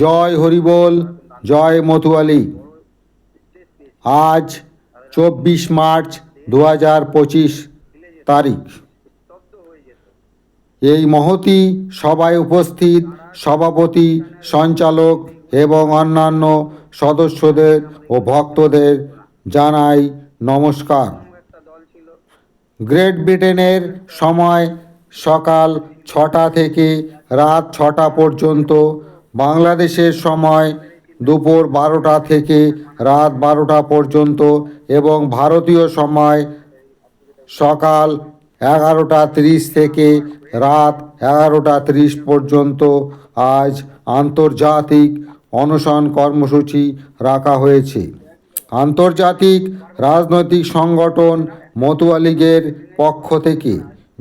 জয় হরিবোল জয় মতুয়ালি আজ চব্বিশ মার্চ দু হাজার পঁচিশ তারিখ। এই মহতি সভায় উপস্থিত সভাপতি, সঞ্চালক এবং অন্যান্য সদস্যদের ও ভক্তদের জানাই নমস্কার। গ্রেট ব্রিটেনের সময় সকাল ছটা থেকে রাত ছটা পর্যন্ত বাংলাদেশের সময় দুপুর বারোটা থেকে রাত বারোটা পর্যন্ত এবং ভারতীয় সময় সকাল এগারোটা তিরিশ থেকে রাত এগারোটা তিরিশ পর্যন্ত আজ আন্তর্জাতিক অনশন কর্মসূচি রাখা হয়েছে। আন্তর্জাতিক রাজনৈতিক সংগঠন মতুয়া লীগের পক্ষ থেকে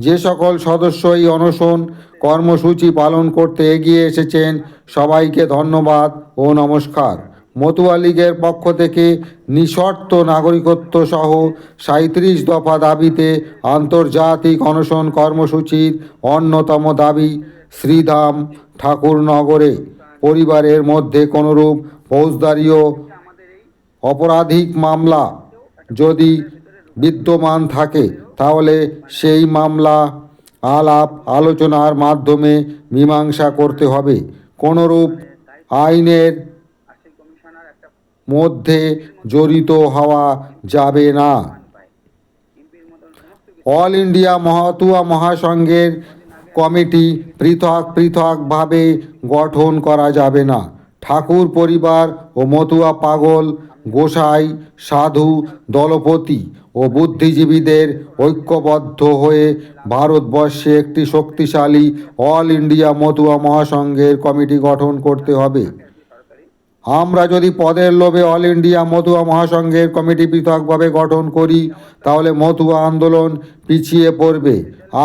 যে সকল সদস্য এই অনশন কর্মসূচি পালন করতে এগিয়ে এসেছেন, সবাইকে ধন্যবাদ ও নমস্কার। মতুয়া লীগের পক্ষ থেকে নিঃশর্ত নাগরিকত্ব সহ সাঁত্রিশ দফা দাবিতে আন্তর্জাতিক অনশন কর্মসূচির অন্যতম দাবি শ্রীধাম ঠাকুরনগরে। পরিবারের মধ্যে কোনোরূপ ফৌজদারিও অপরাধিক মামলা যদি বিদ্যমান থাকে, তাহলে সেই মামলা, আলাপ, আলোচনার মাধ্যমে মীমাংসা করতে হবে। কোনোরূপ আইনের মধ্যে জড়িত হওয়া যাবে না। অল ইন্ডিয়া মহাতুয়া মহাসংঘের কমিটি পৃথক পৃথকভাবে গঠন করা যাবে না। ঠাকুর পরিবার ও মতুয়া পাগল গোসাই, সাধু, দলপতি ও বুদ্ধিজীবীদের ঐক্যবদ্ধ হয়ে ভারতবর্ষে একটি শক্তিশালী অল ইন্ডিয়া মতুয়া মহাসংঘের কমিটি গঠন করতে হবে। আমরা যদি পদের লোভে অল ইন্ডিয়া মতুয়া মহাসংঘের কমিটি পৃথকভাবে গঠন করি, তাহলে মতুয়া আন্দোলন পিছিয়ে পড়বে।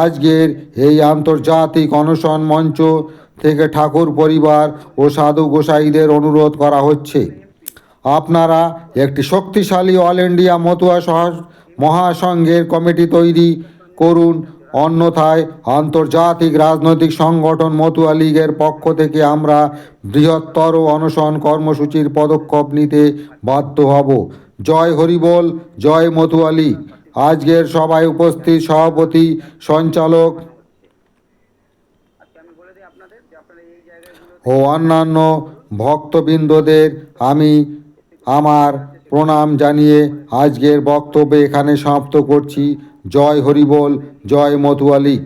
আজকের এই আন্তর্জাতিক অনশন মঞ্চ থেকে ঠাকুর পরিবার ও সাধু গোসাইদের অনুরোধ করা হচ্ছে। আপনারা একটি শক্তিশালী অল ইন্ডিয়া মতুয়া সহ মহাসংঘের কমিটি তৈরি করুন। অন্যথায় আন্তর্জাতিক রাজনৈতিক সংগঠন মতুয়া লীগের পক্ষ থেকে আমরা বৃহত্তর অনশন কর্মসূচির পদক্ষেপ নিতে বাধ্য হব। জয় হরিবোল, জয় মতুয়া লীগ। আজকের সভায় উপস্থিত সভাপতি, সঞ্চালক ও অন্যান্য ভক্তবৃন্দদের আমি আমার প্রণাম জানিয়ে আজকের বক্তব্য এখানে সমাপ্ত করছি। জয় হরিবোল জয় মতুয়া লীগ